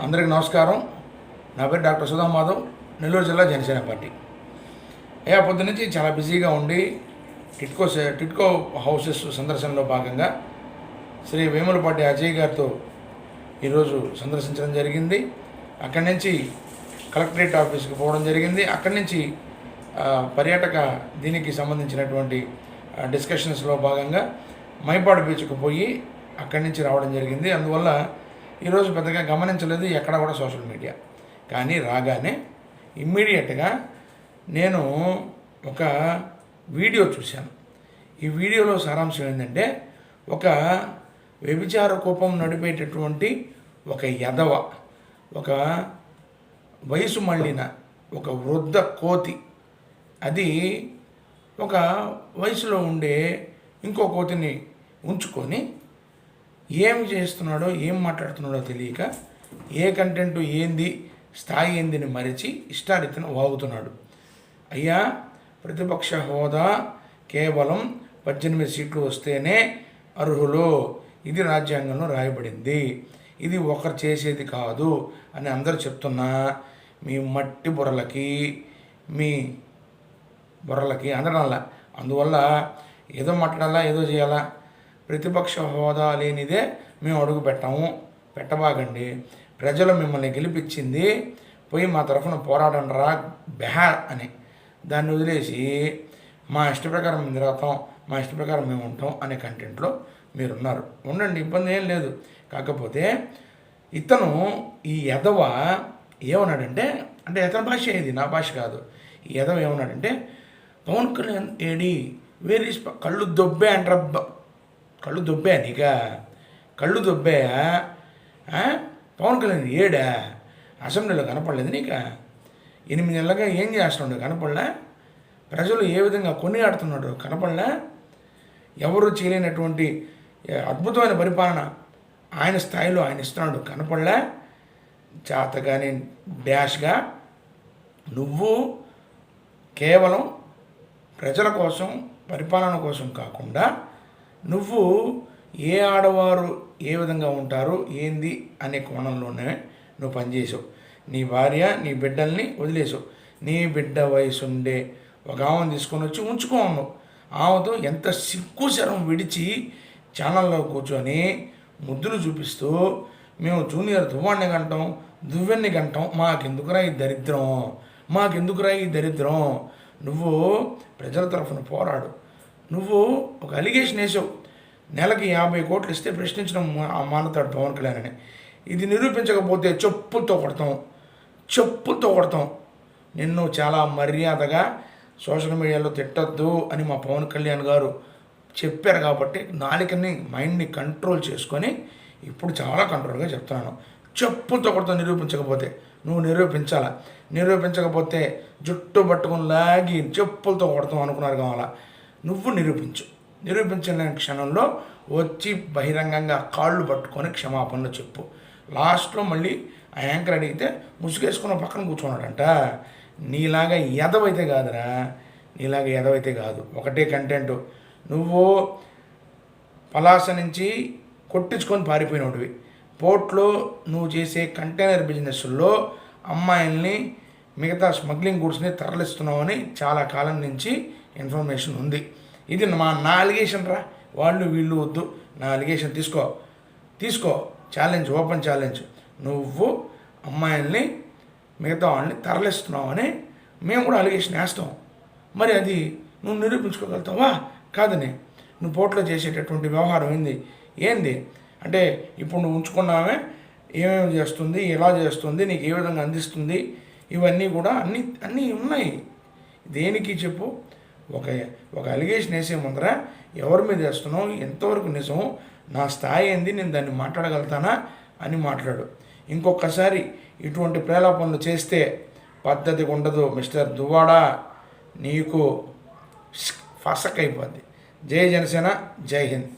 అందరికీ నమస్కారం. నా పేరు డాక్టర్ సుధా మాధవ్ నెల్లూరు జిల్లా జనసేన పార్టీ. ఏ పొద్దు నుంచి చాలా బిజీగా ఉండి టిట్కో టిట్కో హౌసెస్ సందర్శనలో భాగంగా శ్రీ వేములపాటి అజయ్ గారితో ఈరోజు సందర్శించడం జరిగింది. అక్కడి నుంచి కలెక్టరేట్ ఆఫీస్కి పోవడం జరిగింది. అక్కడి నుంచి పర్యాటక దీనికి సంబంధించినటువంటి డిస్కషన్స్లో భాగంగా మైపాడు బీచ్కు పోయి అక్కడి నుంచి రావడం జరిగింది. అందువల్ల ఈరోజు పెద్దగా గమనించలేదు ఎక్కడ కూడా సోషల్ మీడియా. కానీ రాగానే ఇమ్మీడియట్గా నేను ఒక వీడియో చూశాను. ఈ వీడియోలో సారాంశం ఏంటంటే ఒక వ్యభిచార కోపం నడిపేటటువంటి ఒక యదవ ఒక వయసు మళ్ళిన ఒక వృద్ధ కోతి అది ఒక వయసులో ఉండే ఇంకో కోతిని ఉంచుకొని ఏం చేస్తున్నాడో ఏం మాట్లాడుతున్నాడో తెలియక ఏ కంటెంట్ ఏంది స్థాయి ఏందిని మరిచి ఇష్టారీతిన వాగుతున్నాడు. అయ్యా ప్రతిపక్ష హోదా కేవలం పద్దెనిమిది సీట్లు వస్తేనే అర్హులు. ఇది రాజ్యాంగంలో రాయబడింది. ఇది ఒకరు చేసేది కాదు అని అందరూ చెప్తున్నా మీ మట్టి బుర్రలకి మీ బుర్రలకి అనడంలా అందువల్ల ఏదో మాట్లాడాలా ఏదో చేయాలా? ప్రతిపక్ష హోదా లేనిదే మేము అడుగు పెట్టాము. పెట్టబాగండి ప్రజలు మిమ్మల్ని గెలిపించింది పోయి మా తరఫున పోరాటం రా బెహా అని. దాన్ని వదిలేసి మా ఇష్ట ప్రకారం మేము మా ఇష్ట ప్రకారం మేము ఉంటాం అనే కంటెంట్లో మీరున్నారు. ఉండండి ఇబ్బంది ఏం లేదు. కాకపోతే ఇతను ఈ ఎదవ ఏమన్నాడంటే అంటే ఇతని భాష ఇది నా భాష కాదు. ఈ ఎదవ ఏమన్నాడంటే పవన్ కళ్యాణ్ ఏడి వేర్ ఈస్ కళ్ళు దొబ్బే అంటారు. కళ్ళు దొబ్బే నీక? కళ్ళు దొబ్బే పవన్ కళ్యాణ్ ఏడా? అసెంబ్లీలో కనపడలేదు నీక? ఎనిమిది నెలలుగా ఏం చేస్తున్నాడు? కనపడలే? ప్రజలు ఏ విధంగా కొనియాడుతున్నాడు? కనపడలే? ఎవరు చేయలేనటువంటి అద్భుతమైన పరిపాలన ఆయన స్థాయిలో ఆయన ఇస్తున్నాడు. కనపడలే? చేతగాని డాష్గా. నువ్వు కేవలం ప్రజల కోసం పరిపాలన కోసం కాకుండా నువ్వు ఏ ఆడవారు ఏ విధంగా ఉంటారు ఏంది అనే కోణంలోనే నువ్వు పనిచేసావు. నీ భార్య నీ బిడ్డల్ని వదిలేసావు. నీ బిడ్డ వయసుండే ఒక ఆమెను తీసుకొని వచ్చి ఉంచుకోను ఆమెతో ఎంత సిక్కు శరం విడిచి ఛానల్లో కూర్చొని ముద్దులు చూపిస్తూ మేము జూనియర్ దువ్వాడిని గంటాం దువ్వెన్ని గంటాం మాకెందుకురా ఈ దరిద్రం? మాకెందుకురా ఈ దరిద్రం? నువ్వు ప్రజల తరఫున పోరాడు. నువ్వు ఒక అలిగేషన్ వేసావు. నెలకి యాభై కోట్లు ఇస్తే ప్రశ్నించడం మా- మానతాడు పవన్ కళ్యాణ్ అని. ఇది నిరూపించకపోతే చెప్పులతో కొడతాం. చెప్పులతో కొడతాం. నిన్ను చాలా మర్యాదగా సోషల్ మీడియాలో తిట్టొద్దు అని మా పవన్ కళ్యాణ్ గారు చెప్పారు కాబట్టి నాలికని మైండ్ని కంట్రోల్ చేసుకొని ఇప్పుడు చాలా కంట్రోల్గా చెప్తున్నాను. చెప్పులతో కొడతాం నిరూపించకపోతే. నువ్వు నిరూపించాలా? నిరూపించకపోతే జుట్టు పట్టుకొని లాగి చెప్పులతో కొడతాం అనుకున్నారు కావాలా? నువ్వు నిరూపించు. నిరూపించిన క్షణంలో వచ్చి బహిరంగంగా కాళ్ళు పట్టుకొని క్షమాపణలు చెప్పు. లాస్ట్లో మళ్ళీ ఆ యాంకర్ అడిగితే ముసుగేసుకున్న పక్కన కూర్చున్నాడంట. నీలాగా ఎదవైతే కాదురా. నీలాగా ఎదవైతే కాదు. ఒకటే కంటెంట్ నువ్వు పలాస నుంచి కొట్టించుకొని పారిపోయినోడివి. పోర్ట్లో నువ్వు చేసే కంటైనర్ బిజినెస్లో అమ్మాయిల్ని మిగతా స్మగ్లింగ్ గూడ్స్ని తరలిస్తున్నావని చాలా కాలం నుంచి ఇన్ఫర్మేషన్ ఉంది. ఇది మా నా అలిగేషన్ రా. వాళ్ళు వీళ్ళు వద్దు. నా అలిగేషన్ తీసుకో. తీసుకో. Challenge open challenge. నువ్వు అమ్మాయిల్ని మిగతా వాళ్ళని తరలిస్తున్నావని మేము కూడా అలిగేషన్ వేస్తాం. మరి అది నువ్వు నిరూపించుకోగలుగుతావా? కాదని. నువ్వు పోర్ట్లో చేసేటటువంటి వ్యవహారం ఏంది? ఏంది? అంటే ఇప్పుడు నువ్వు ఉంచుకున్నావే ఏమేమి చేస్తుంది ఎలా చేస్తుంది నీకు ఏ విధంగా అందిస్తుంది? ఇవన్నీ కూడా అన్నీ అన్నీ ఉన్నాయి. దేనికి చెప్పు? ఒక ఒక అలిగేషన్ వేసే ముందర ఎవరి మీద వేస్తున్నావు? ఎంతవరకు నిజం? నా స్థాయి ఏంది? నేను దాన్ని మాట్లాడగలుగుతానా? అని మాట్లాడు. ఇంకొకసారి ఇటువంటి ప్రేలాపనలు చేస్తే పద్ధతి ఉండదు మిస్టర్ దువ్వాడా. నీకు ఫసక్ అయిపోద్ది. జై జనసేన జై హింద్.